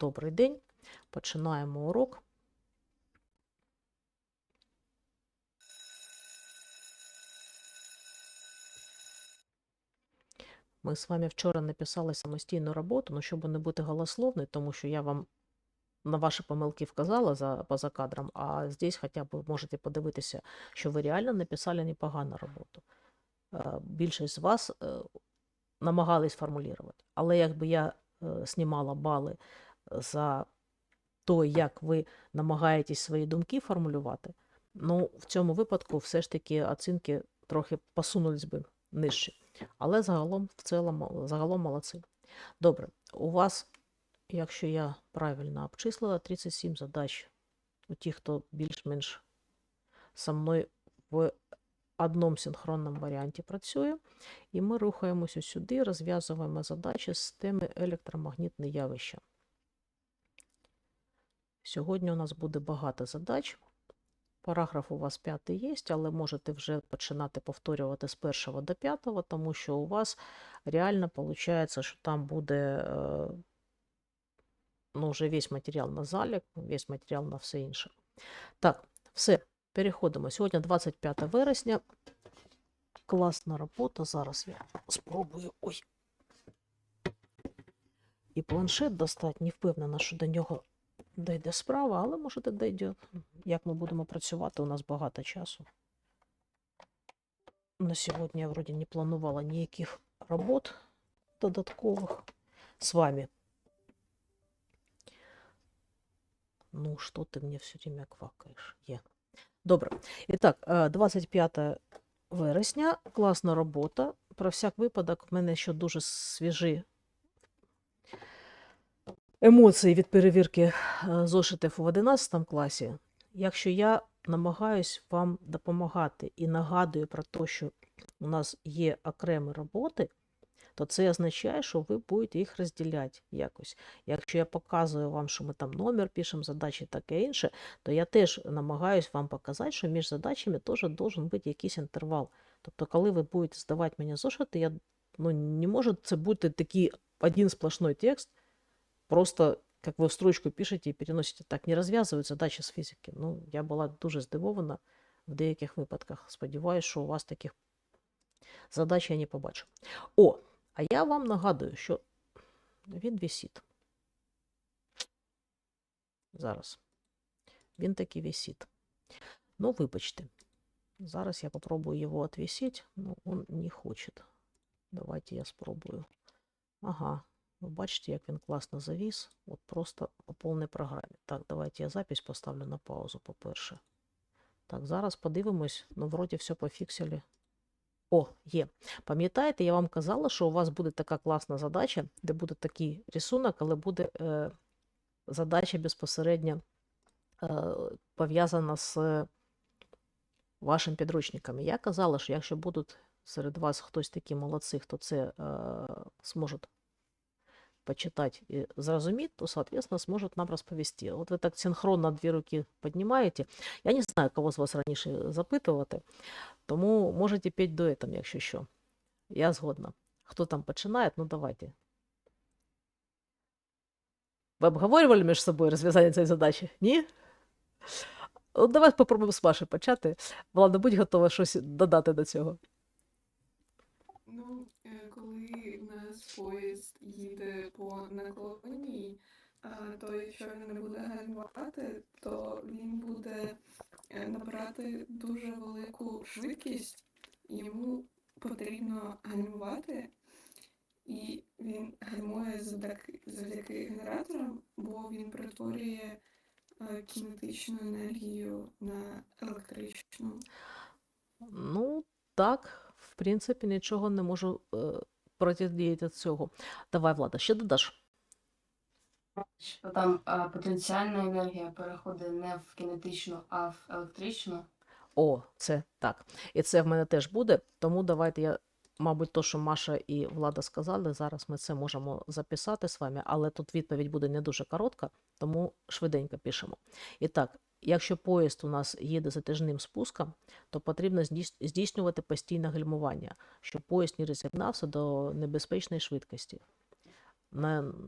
Добрий день. Починаємо урок. Ми з вами вчора написали самостійну роботу, ну, щоб не бути голословною, тому що я вам на ваші помилки вказала за, поза кадром, а здесь хоча б можете подивитися, що ви реально написали непогану роботу. Е, Більшість з вас е, намагались формулювати. Але якби я е, знімала бали за то, як ви намагаєтесь свої думки формулювати, ну, в цьому випадку все ж таки оцінки трохи посунулись би нижче. Але загалом, в цілому, загалом молодці. Добре, у вас, якщо я правильно обчислила, 37 задач у тих, хто більш-менш со мною в одному синхронному варіанті працює. І ми рухаємося сюди, розв'язуємо задачі з теми електромагнітне явище. Сьогодні у нас буде багато задач. Параграф у вас п'ятий є, але можете вже починати повторювати з першого до п'ятого, тому що у вас реально виходить, що там буде е, ну, вже весь матеріал на залік, весь матеріал на все інше. Так, все, переходимо. Сьогодні 25 вересня. Класна робота. Зараз я спробую. Ой. І планшет достати, не впевнена, що до нього дійде справа, але може дійде. Як ми будемо працювати, у нас багато часу. На сьогодні я вроді не планувала ніяких робот додаткових з вами. Ну, що ти мені все время квакаєш? Є. Добре. І так, е, 25 вересня, класна робота. Про всяк випадок, в мене ще дуже свіжі емоції від перевірки е, зошитів у 11 класі. Якщо я намагаюсь вам допомагати і нагадую про те, що у нас є окремі роботи, то це означає, що ви будете їх розділяти якось. Якщо я показую вам, що ми там номер пишемо, задачі таке інше, то я теж намагаюсь вам показати, що між задачами теж должен бути якийсь інтервал. Тобто, коли ви будете здавати мені зошити, я ну, не може це бути такий один сплошной текст, просто как вы в строчку пишете і переносите. Так не розв'язують задачі з фізики. Ну, я була дуже здивована в деяких випадках. Сподіваюсь, що у вас таких задач я не побачу. О, а я вам нагадую, що він висить. Зараз. Він таки висить. Ну, вибачте. Зараз я попробую його отвісити, но он не хоче. Давайте я спробую. Ага, ви бачите, як він класно завіс. От просто по повній програмі. Так, давайте я запись поставлю на паузу, по-перше. Так, зараз подивимось. Ну, вроді все пофіксили. О, є. Пам'ятаєте, я вам казала, що у вас буде така класна задача, де буде такий рисунок, але буде е, задача безпосередньо е, пов'язана з вашим підручником. Я казала, що якщо будуть серед вас хтось такі молодці, хто це е, зможе почитать и зрозуметь, то, соответственно, сможет нам розповісти. От ви так синхронно дві руки піднімаєте. Я не знаю, кого з вас раніше запитувати, тому можете петь дуетом, якщо що. Я згодна. Хто там починає, ну давайте. Ви обговорювали між собою розв'язання цієї задачі? Ні? От давай попробуємо з Маші почати. Влада, будь готова щось додати до цього. Ну, е, коли у нас поїзд їде по наклонній, то якщо він не буде гальмувати, то він буде е, набирати дуже велику швидкість, йому потрібно гальмувати, і він гальмує завдяки, завдяки генераторам, бо він перетворює е, кінетичну енергію на електричну. Ну, так, в принципі, нічого не можу е, протидіяти цього. Давай, Влада, що додаш? що там а, потенціальна енергія переходить не в кінетичну, а в електричну. О, це так. І це в мене теж буде. Тому давайте я, мабуть, то, що Маша і Влада сказали, зараз ми це можемо записати з вами, але тут відповідь буде не дуже коротка, тому швиденько пишемо. І так, якщо поїзд у нас їде затяжним спуском, то потрібно здійснювати постійне гальмування, щоб поїзд не розігнався до небезпечної швидкості.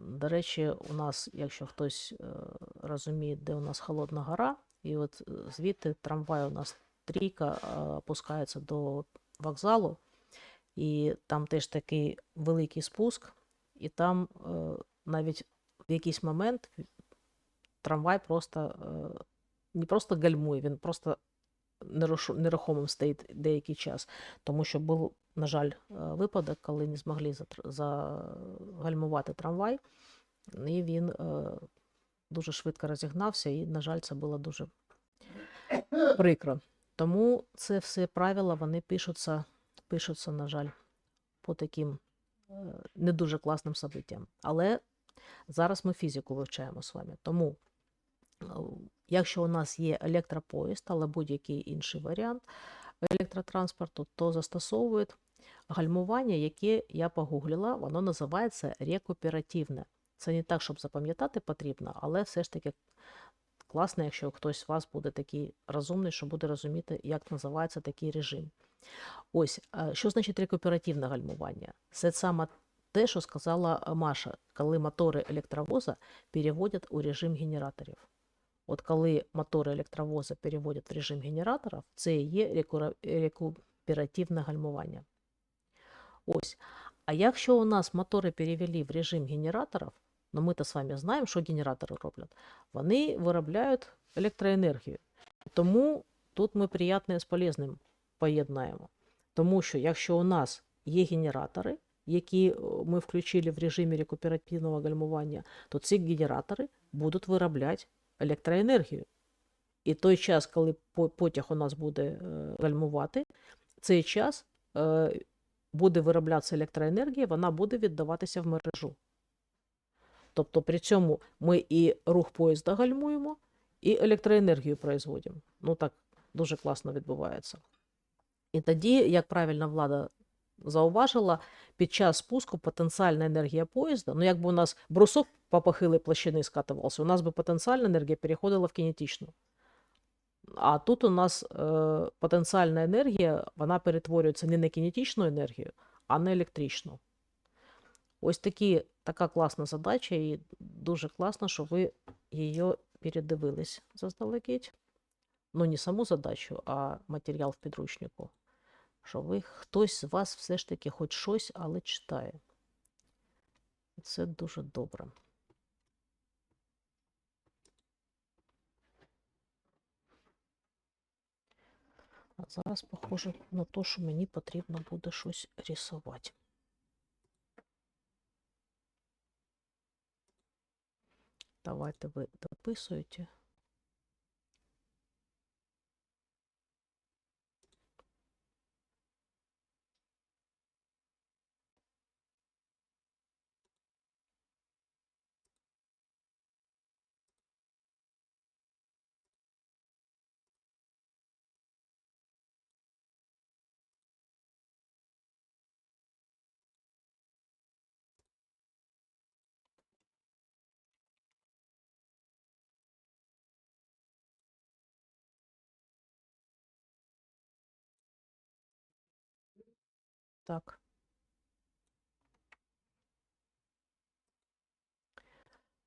До речі, у нас, якщо хтось е, розуміє, де у нас холодна гора, і от е, звідти трамвай у нас трійка е, опускається до вокзалу, і там теж такий великий спуск, і там навіть в якийсь момент трамвай просто е, не просто гальмує, він просто нерухомим стоїть деякий час. Тому що був, на жаль, е, випадок, коли не змогли загальмувати трамвай, і він е, дуже швидко розігнався, і, на жаль, це було дуже прикро. Тому це все правила вони пишуться, пишуться, на жаль, по таким е, не дуже класним событиям. Але зараз ми фізику вивчаємо з вами. Тому, якщо у нас є електропоїзд, але будь-який інший варіант електротранспорту, то застосовують гальмування, яке я погуглила, воно називається рекуперативне. Це не так, щоб запам'ятати потрібно, але все ж таки класно, якщо хтось з вас буде такий розумний, що буде розуміти, як називається такий режим. Ось, що значить рекуперативне гальмування? Це саме те, що сказала Маша, коли мотори електровоза переводять у режим генераторів. От коли мотори електровоза переводять в режим генераторів, це і є рекуперативне гальмування. Ось. А якщо у нас мотори перевели в режим генераторів, ну ми то з вами знаємо, що генератори роблять. Вони виробляють електроенергію. Тому тут ми приятне з полезним поєднаємо. Тому що якщо у нас є генератори, які е, ми включили в режимі рекуперативного гальмування, то ці генератори будуть виробляти електроенергію. І той час, коли потяг у нас буде е, гальмувати, цей час е, буде вироблятися електроенергія, вона буде віддаватися в мережу. Тобто при цьому ми і рух поїзда гальмуємо, і електроенергію производимо. Ну так дуже класно відбувається. І тоді, як правильно влада зауважила, під час спуску потенціальна енергія поїзда, ну якби у нас брусок по похилій площини скатувався, у нас би потенціальна енергія переходила в кінетичну. А тут у нас е, потенціальна енергія, вона перетворюється не на кінетичну енергію, а на електричну. Ось такі, така класна задача, і дуже класно, що ви її передивились заздалегідь. Ну, не саму задачу, а матеріал в підручнику. Що ви хтось з вас все ж таки хоч щось, але читає. Це дуже добре. А зараз похоже на те, що мені потрібно буде щось рисувати. Давайте ви дописуєте. Так.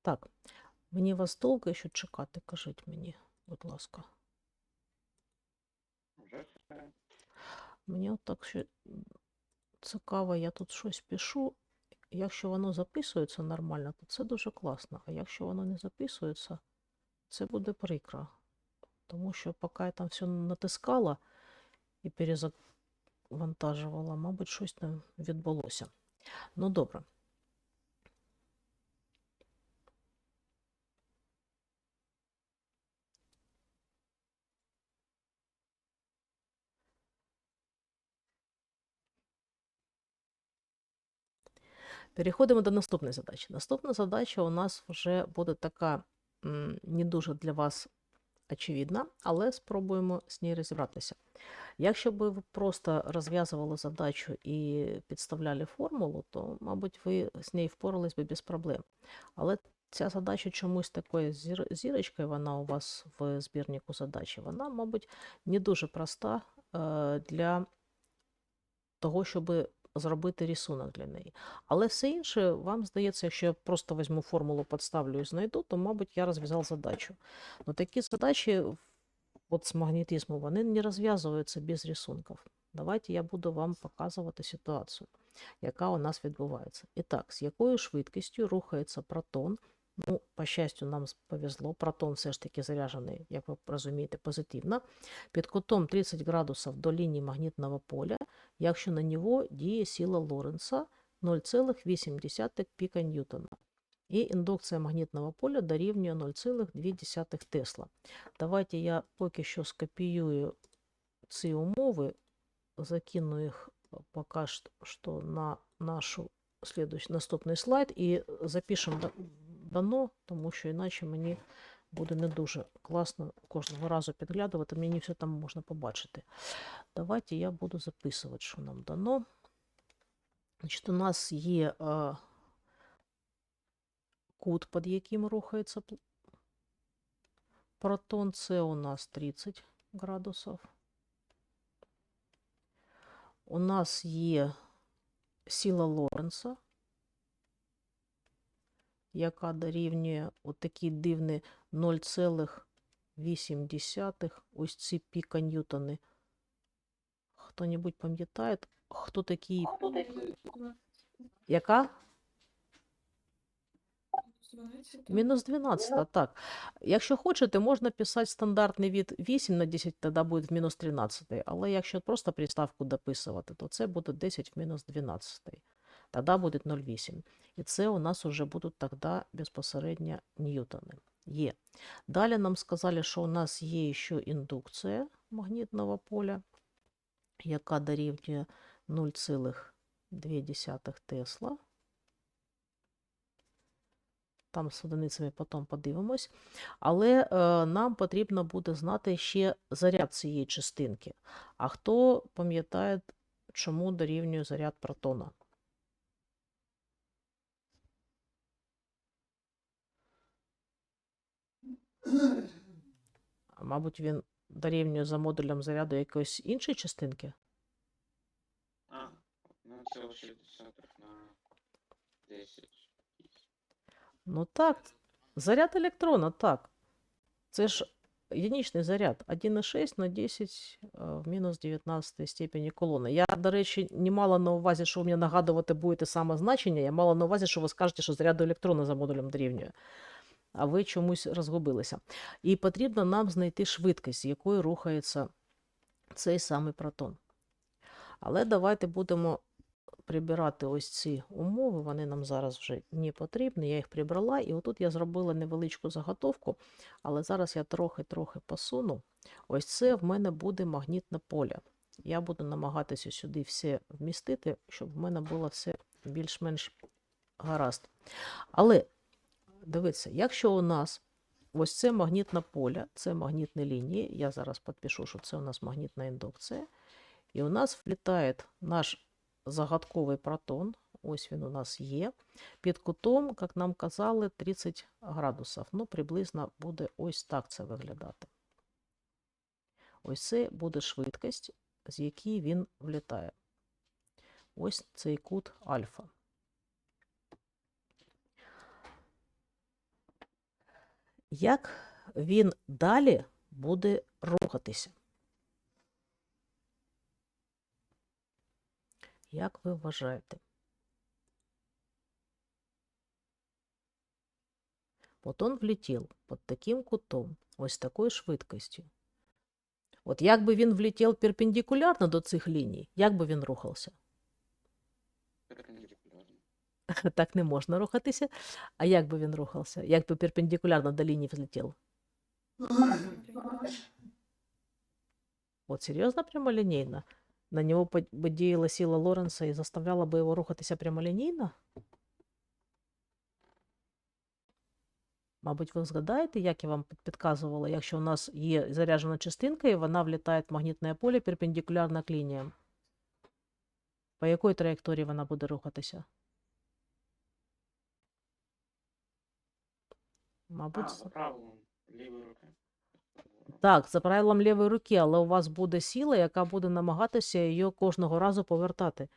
Так, мені вас довго ще чекати, кажіть мені, будь ласка. Мені от так ще цікаво, я тут щось пишу. Якщо воно записується нормально, то це дуже класно. А якщо воно не записується, це буде прикро. Тому що поки я там все натискала і перезавантажувала, мабуть, щось там відбулося. Ну, добре. Переходимо до наступної задачі. Наступна задача у нас вже буде така не дуже для вас очевидна, але спробуємо з нею розібратися. Якщо би ви просто розв'язували задачу і підставляли формулу, то, мабуть, ви з нею впорались би без проблем. Але ця задача чомусь такою зірочкою, вона у вас в збірнику задачі, вона, мабуть, не дуже проста е, для того, щоб зробити рисунок для неї. Але все інше, вам здається, якщо я просто візьму формулу, підставлю і знайду, то, мабуть, я розв'язав задачу. Но такі задачі от з магнетизмом, вони не розв'язуються без рисунків. Давайте я буду вам показувати ситуацію, яка у нас відбувається. І так, з якою швидкістю рухається протон Ну, по щастю, нам повезло. Протон все ж таки заряджений, як ви розумієте, позитивно. Під кутом 30 градусів до лінії магнітного поля, якщо на нього діє сила Лоренца 0,8 піка Ньютона. І індукція магнітного поля дорівнює 0,2 Тесла. Давайте я поки що скопіюю ці умови, закину їх поки що- на нашу наступний слайд і запишемо дано, тому що іначе мені буде не дуже класно кожного разу підглядувати, мені все там можна побачити. Давайте я буду записувати, що нам дано. Значить, у нас є е, кут, під яким рухається протон. Це у нас 30 градусів. У нас є сила Лоренца, яка дорівнює отакі дивні 0,8. Ось ці піка Ньютони. Хто-небудь пам'ятає, хто такий? Яка? Мінус 12, так. Якщо хочете, можна писати стандартний від 8 на 10, тоді буде в мінус 13. Але якщо просто приставку дописувати, то це буде 10 в мінус 12. Тоді буде 0,8. І це у нас вже будуть тоді безпосередньо ньютони. Є. Далі нам сказали, що у нас є ще індукція магнітного поля, яка дорівнює 0,2 Тесла. Там з одиницями потім подивимось. Але е, нам потрібно буде знати ще заряд цієї частинки. А хто пам'ятає, чому дорівнює заряд протона? А, Мабуть, він дорівнює за модулем заряду якоїсь іншої частинки? А, ну це 60 на 10. Ну так, заряд електрона, так. Це ж единичний заряд 1,6 на 10 е, в мінус 19 степені колони. Я, до речі, не мала на увазі, що ви мені нагадувати будете саме значення. Я мала на увазі, що ви скажете, що заряду електрона за модулем дорівнює. А ви чомусь розгубилися. І потрібно нам знайти швидкість, якою рухається цей самий протон. Але давайте будемо прибирати ось ці умови, вони нам зараз вже не потрібні. Я їх прибрала, і отут я зробила невеличку заготовку, але зараз я трохи-трохи посуну. Ось це в мене буде магнітне поле. Я буду намагатися сюди все вмістити, щоб в мене було все більш-менш гаразд. Але дивіться, якщо у нас ось це магнітне поле, це магнітні лінії, я зараз підпишу, що це у нас магнітна індукція, і у нас влітає наш загадковий протон, ось він у нас є, під кутом, як нам казали, 30 градусів. Ну, приблизно буде ось так це виглядати. Ось це буде швидкість, з якій він влітає. Ось цей кут альфа. Як він далі буде рухатися? Як ви вважаєте? Вот он влетел под таким кутом, ось такою швидкістю. От як би він влетів перпендикулярно до цих ліній, як би він рухався? Так не можна рухатися. А як би він рухався? Як би перпендикулярно до лінії взлетів? От серйозно прямолінійно? На нього по- би діяла сила Лоренса і заставляла би його рухатися прямолінійно? Мабуть, ви згадаєте, як я вам підказувала, якщо у нас є заряджена частинка, і вона влітає в магнітне поле перпендикулярно к лініям. По якій траєкторії вона буде рухатися? Мабуть, А, за правилом лівої руки. Так, за правилом лівої руки, але у вас буде сила, яка буде намагатися її кожного разу повертати.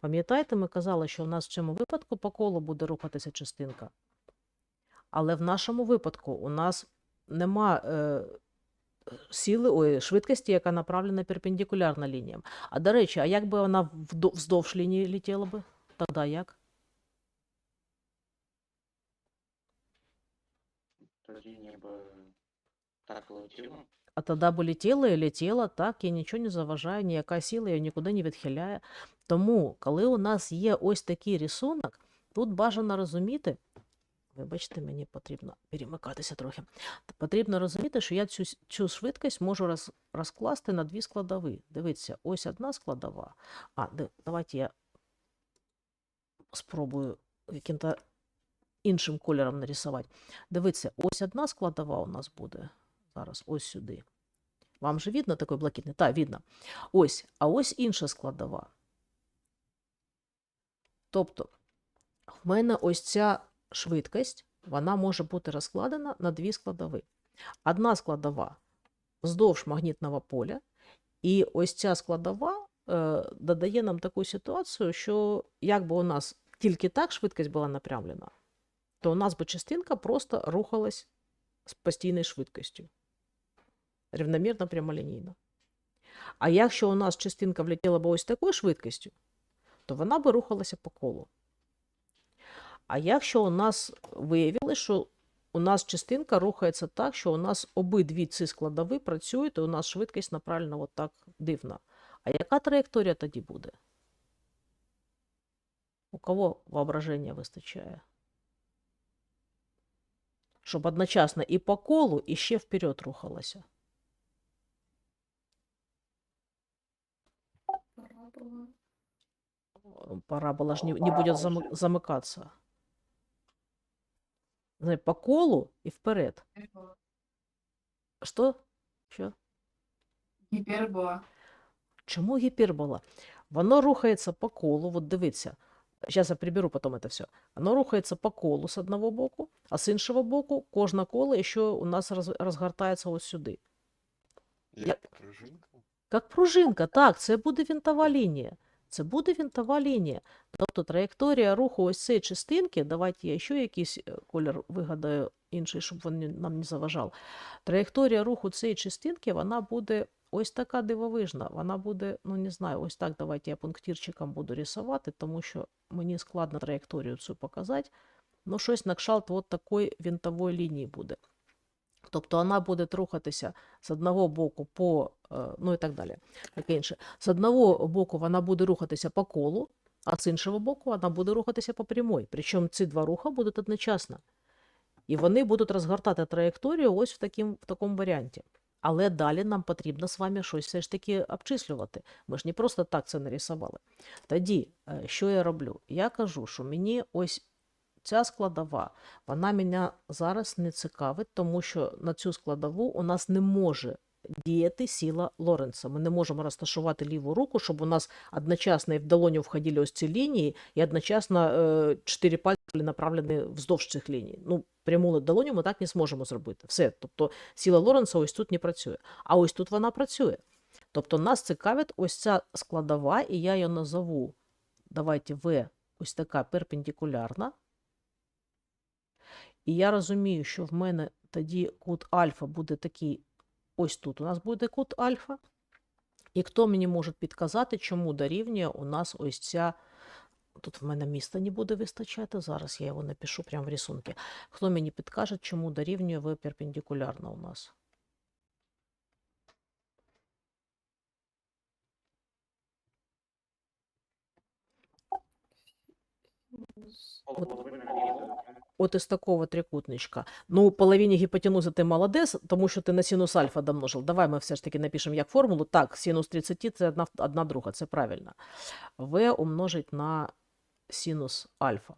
Пам'ятаєте, ми казали, що у нас в цьому випадку по колу буде рухатися частинка. Але в нашому випадку у нас нема е, сили, ой, швидкості, яка направлена перпендикулярно лініям. А до речі, а як би вона вздовж лінії летіла би? Тоді як? Тоді ніби так летіло. А тоді б летіла і летіла, так, і нічого не заважає, ніяка сила її нікуди не відхиляє. Тому, коли у нас є ось такий рисунок, тут бажано розуміти, вибачте, мені потрібно перемикатися трохи. Потрібно розуміти, що я цю, цю швидкість можу роз, розкласти на дві складові. Дивіться, ось одна складова. А, давайте я спробую яким-то іншим кольором нарисувати. Дивіться, ось одна складова у нас буде. Зараз ось сюди. Вам же видно такий блакитний? Так, видно. Ось, а ось інша складова. Тобто, в мене ось ця швидкість, вона може бути розкладена на дві складови. Одна складова вздовж магнітного поля, і ось ця складова е, додає нам таку ситуацію, що якби у нас тільки так швидкість була напрямлена, то у нас би частинка просто рухалась з постійною швидкістю. Рівномірно прямолінійно. А якщо у нас частинка влетіла б ось такою швидкістю, то вона би рухалася по колу. А якщо у нас виявилось, що у нас частинка рухається так, що у нас обидві ці складови працюють, і у нас швидкість направлена от так дивно. А яка траєкторія тоді буде? У кого воображення вистачає? Щоб одночасно і по колу, і ще вперед рухалася. Парабола. Э, Парабола же не, не будет замы- замыкаться. Знає, По колу і вперед. Що? Що? Гіпербола. Чому гіпербола? Воно рухається по колу, от дивіться. Зараз я приберу потім це все. Воно рухається по колу з одного боку, а з іншого боку, кожна коло ще у нас роз, розгортається ось сюди. Як пружинка? Як пружинка, так, це буде вінтова лінія. Це буде вінтова лінія. Тобто траєкторія руху ось цієї частинки, давайте я ще якийсь е, колір вигадаю інший, щоб він нам не заважав. Траєкторія руху цієї частинки, вона буде ось така дивовижна. Вона буде, ну не знаю, ось так давайте я пунктирчиком буду рисувати, тому що мені складно траєкторію цю показати. Ну, щось на кшалт от такої вінтової лінії буде. Тобто вона буде рухатися з одного боку по, е, ну і так далі. Таке інше. З одного боку вона буде рухатися по колу, а з іншого боку вона буде рухатися по прямой. Причому ці два рухи будуть одночасно. І вони будуть розгортати траєкторію ось в, таким, в такому варіанті. Але далі нам потрібно з вами щось все ж таки обчислювати. Ми ж не просто так це нарисували. Тоді, е, що я роблю? Я кажу, що мені ось ця складова, вона мене зараз не цікавить, тому що на цю складову у нас не може діяти сила Лоренца. Ми не можемо розташувати ліву руку, щоб у нас одночасно і в долоню входили ось ці лінії, і одночасно е, чотири пальці були направлені вздовж цих ліній. Ну, пряму долоню ми так не зможемо зробити. Все. Тобто сила Лоренца ось тут не працює. А ось тут вона працює. Тобто нас цікавить ось ця складова, і я її назову, давайте В, ось така перпендикулярна. І я розумію, що в мене тоді кут альфа буде такий, ось тут у нас буде кут альфа. І хто мені може підказати, чому дорівнює у нас ось ця. Тут в мене міста не буде вистачати. Зараз я його напишу прямо в рисунки. Хто мені підкаже, чому дорівнює В перпендикулярно у нас? Синус. От із такого трикутничка. Ну, половині гіпотенузи ти молодець, тому що ти на синус альфа домножив. Давай ми все ж таки напишемо як формулу. Так, синус 30 це одна, одна друга, це правильно. В умножить на синус альфа.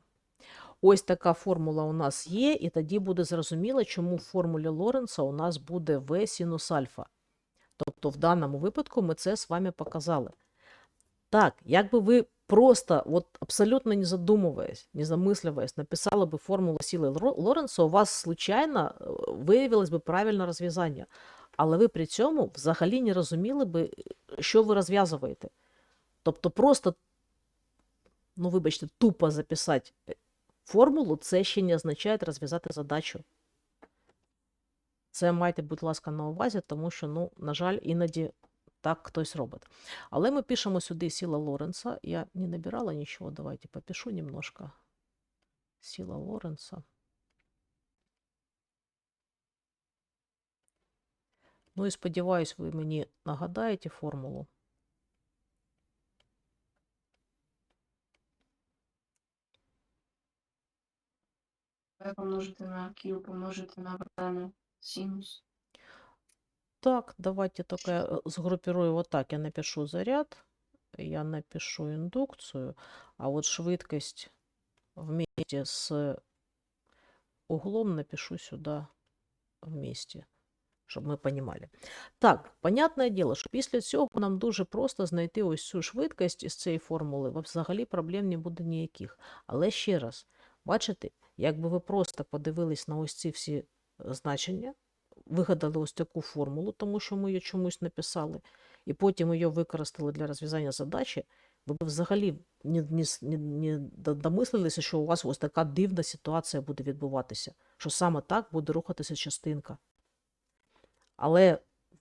Ось така формула у нас є, і тоді буде зрозуміло, чому в формулі Лоренца у нас буде В синус альфа. Тобто в даному випадку ми це з вами показали. Так, якби ви просто, от абсолютно не задумываясь, не замысливаясь, написали бы формулу сили Лро- Лоренца, у вас случайно е, виявилось би правильне розв'язання. Але ви при цьому взагалі не розуміли би, що ви розв'язуєте. Тобто просто ну, вибачте, тупо записати е, формулу, це ще не означає розв'язати задачу. Це майте, будь ласка, на увазі, тому що, ну, на жаль, іноді так хтось робить. Але ми пишемо сюди сила Лоренца. Я не набирала нічого, давайте попишу немножко. Сила Лоренца. Ну і сподіваюсь, ви мені нагадаєте формулу. Помножити на Q помножити на V синус. Так, давайте только э, сгруппирую вот так. Я напишу заряд, я напишу индукцию, а вот швидкость вместе с углом напишу сюда вместе, щоб ми понимали. Так, понятне діло, що після цього нам дуже просто знайти ось цю швидкість із цієї формули. Взагалі проблем не буде ніяких. Але ще раз, бачите, якби ви просто подивились на ось ці всі е, значення, вигадали ось таку формулу, тому що ми її чомусь написали, і потім її використали для розв'язання задачі, ви б взагалі не, не, не, домислилися, що у вас ось така дивна ситуація буде відбуватися, що саме так буде рухатися частинка. Але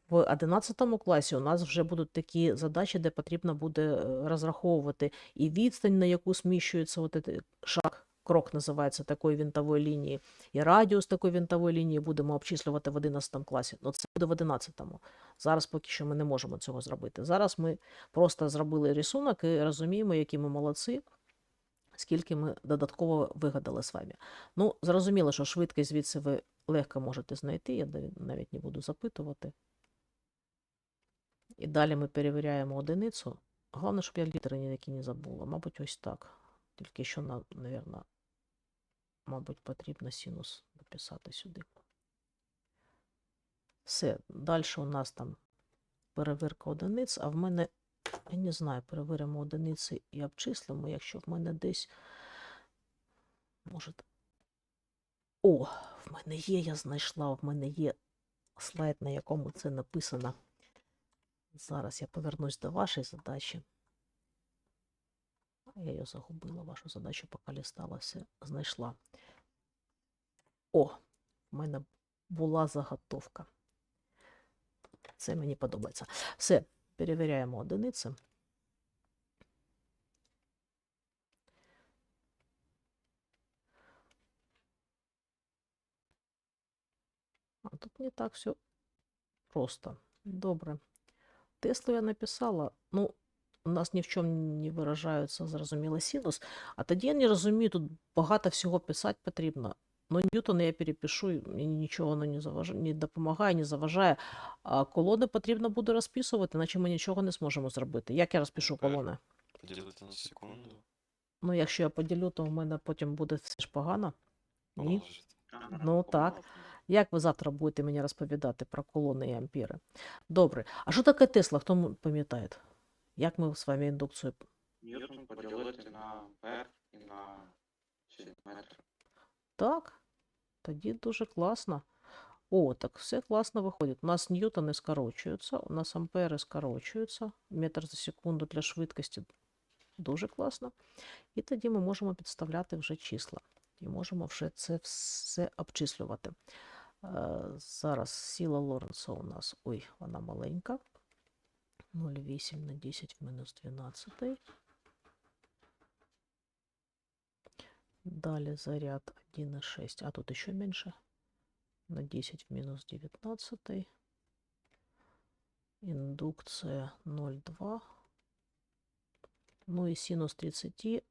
в 11 класі у нас вже будуть такі задачі, де потрібно буде е, розраховувати і відстань, на яку зміщується от цей шаг, крок називається такої вінтової лінії, і радіус такої вінтової лінії будемо обчислювати в 11 класі. Ну, це буде в 11. Зараз поки що ми не можемо цього зробити. Зараз ми просто зробили рисунок і розуміємо, які ми молодці, скільки ми додатково вигадали з вами. Ну, зрозуміло, що швидкість звідси ви легко можете знайти, я навіть- не буду запитувати. І далі ми перевіряємо одиницю. Головне, щоб я літери ніякі не забула. Мабуть, ось так. Тільки що, навірно, мабуть, потрібно синус написати сюди. Все, далі у нас там перевірка одиниць, а в мене, я не знаю, перевіримо одиниці і обчислимо, якщо в мене десь. Може. О, в мене є, я знайшла, в мене є слайд, на якому це написано. Зараз я повернусь до вашої задачі. Я її загубила, вашу задачу, поки лістала, все знайшла. О, в мене була заготовка. Це мені подобається. Все, перевіряємо одиниці. А тут не так все просто. Добре. Теслу я написала. Ну, у нас ні в чому не виражаються, зрозуміло, синус. А тоді я не розумію, тут багато всього писати потрібно. Ну, Ньютон я перепишу, і мені нічого воно не, заважає, не допомагає, не заважає. А колони потрібно буде розписувати, іначе ми нічого не зможемо зробити. Як я розпишу колони? Поділити на секунду. Ну, якщо я поділю, то в мене потім буде все ж погано. Ні? Ну, так. Як ви завтра будете мені розповідати про колони і ампіри? Добре. А що таке Тесла? Хто пам'ятає? Як ми з вами індукцію? Ньютон поділити на ампер і на сантиметр. Так, тоді дуже класно. О, так все класно виходить. У нас ньютони скорочуються, у нас ампери скорочуються, метр за секунду для швидкості дуже класно. І тоді ми можемо підставляти вже числа. І можемо вже це все обчислювати. Е, Зараз сила Лоренца у нас, ой, вона маленька. 0,8 на 10 в мінус 12. Далі заряд 1,6, а тут ще менше. На 10 в мінус 19. Індукція 0,2. Ну і синус 30.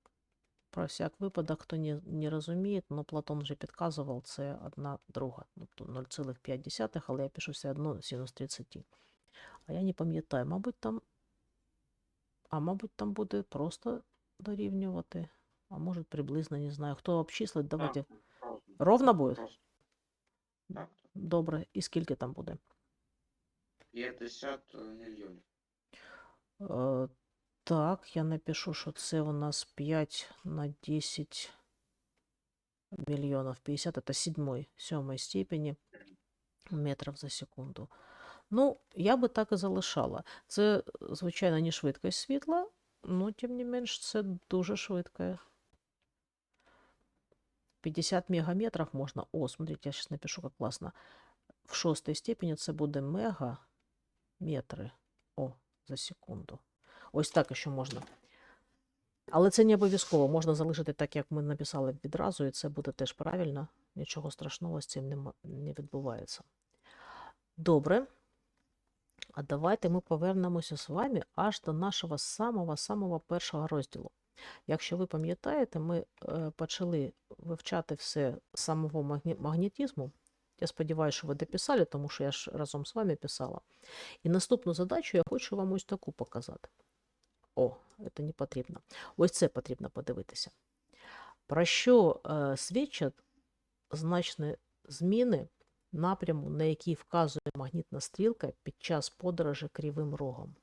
Про всяк випадок, хто не, не розуміє, ну Платон вже підказував, це 1 друга, тобто 0,5, але я пишу все одно синус 30. А я не пам'ятаю, мабуть, там. А мабуть, там буде просто дорівнювати. А може приблизно, не знаю. Хто обчислить, давайте. Ровно буде? Так, Добре. І скільки там буде? 50 мільйонів. Е, так, я напишу, що це у нас 5 на 10 мільйонів 50. Это седьмой, сьомої степені метрів за секунду. Ну, я би так і залишала. Це, звичайно, не швидкість світла, Ну, тим не менш, це дуже швидко. 50 мегаметров можна. О, смотрите, я сейчас напишу, как классно. В шостій степені це буде мегаметри. О, за секунду. Ось так ще можна. Але це не обов'язково. Можна залишити так, як ми написали відразу, і це буде теж правильно. Нічого страшного з цим не відбувається. Добре. А давайте ми повернемося з вами аж до нашого самого-самого першого розділу. Якщо ви пам'ятаєте, ми е, почали вивчати все самого магнетизму. Я сподіваюся, що ви дописали, тому що я ж разом з вами писала. І наступну задачу я хочу вам ось таку показати. О, це не потрібно. Ось це потрібно подивитися. Про що е, свідчать значні зміни напряму, на який вказує магнітна стрілка під час подорожі кривим рогом.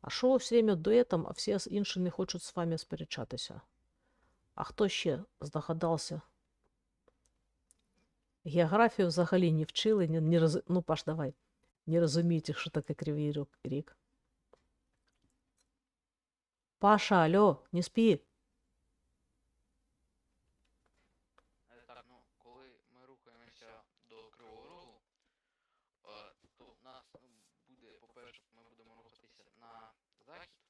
А що все время дуетом, а всі інші не хочуть з вами сперечатися? А хто ще здогадався? Географію взагалі не вчили, не, не роз... ну, Паш, давай. Не розумієте, що таке кривий рік. Паша, алло, не спи. Так, ну, коли ми рухаємося до Кривого Рогу, е, то в нас ну, буде, по-перше, ми будемо рухатися на захід.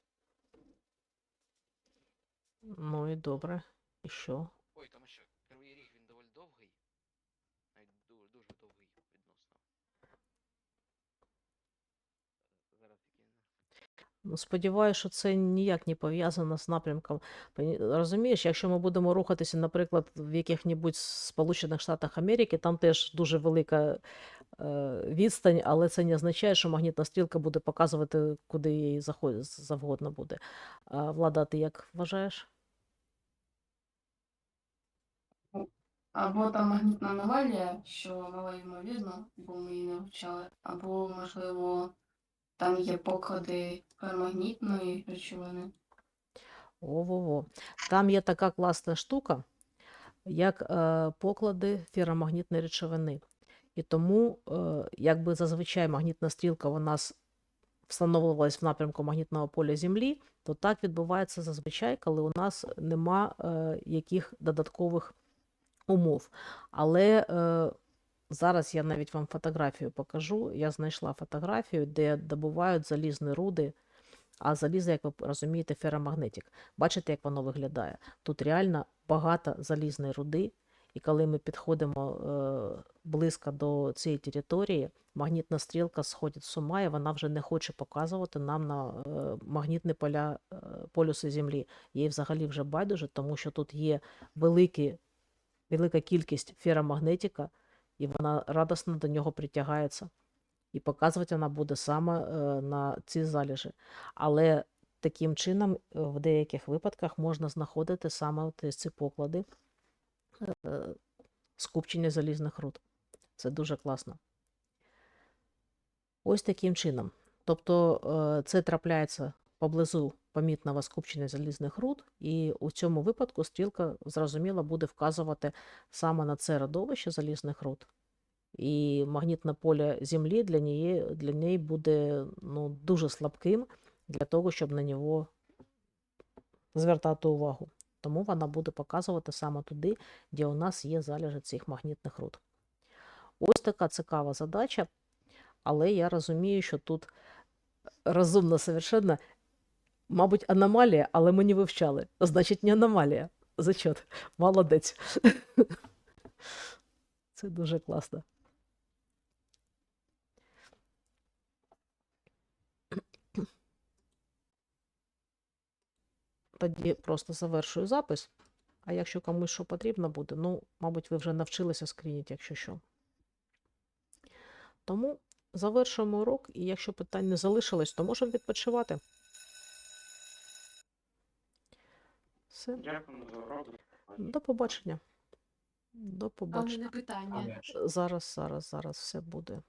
Ну і добре. І що Кривий Ріг він доволі довгий. Навіть дуже, дуже довгий відносно. Зараз який. Ну, сподіваюся, що це ніяк не пов'язано з напрямком. Розумієш, якщо ми будемо рухатися, наприклад, в яких-небудь Сполучених Штатах Америки, там теж дуже велика е, відстань, але це не означає, що магнітна стрілка буде показувати, куди їй завгодно буде. Влада, ти як вважаєш? Або там магнітна аномалія, що мало ймовірно, бо ми її не вивчали, або, можливо, там є поклади ферромагнітної речовини. О-во-во. Там є така класна штука, як е, поклади ферромагнітної речовини. І тому, е, якби зазвичай магнітна стрілка вона с- встановлювалась в напрямку магнітного поля Землі, то так відбувається зазвичай, коли у нас нема е, яких додаткових умов. Але е, зараз я навіть вам фотографію покажу. Я знайшла фотографію, де добувають залізні руди. А залізо, як ви розумієте, ферромагнетик. Бачите, як воно виглядає? Тут реально багато залізної руди, і коли ми підходимо е, близько до цієї території, магнітна стрілка сходить з ума, і вона вже не хоче показувати нам на е, магнітні поля е, полюси Землі. Їй взагалі вже байдуже, тому що тут є великі, велика кількість ферромагнетика, і вона радісно до нього притягається. І показувати вона буде саме е, на ці залежі. Але таким чином, е, в деяких випадках можна знаходити саме ці поклади е, скупчення залізних руд. Це дуже класно. Ось таким чином. Тобто це трапляється поблизу помітного скупчення залізних руд, і у цьому випадку стрілка, зрозуміло, буде вказувати саме на це родовище залізних руд. І магнітне поле Землі для неї, для неї буде ну, дуже слабким для того, щоб на нього звертати увагу. Тому вона буде показувати саме туди, де у нас є залежі цих магнітних руд. Ось така цікава задача, але я розумію, що тут розумно совершенно, мабуть, аномалія, але ми не вивчали. Значить, не аномалія. Зачет. Молодець. Це дуже класно. Тоді просто завершую запис. А якщо комусь що потрібно буде, ну, мабуть, ви вже навчилися скрінити, якщо що. Тому завершуємо урок, і якщо питань не залишилось, то можемо відпочивати. Все, Дякую за роботу. до побачення. До побачення. мене питання. Зараз, зараз, зараз все буде.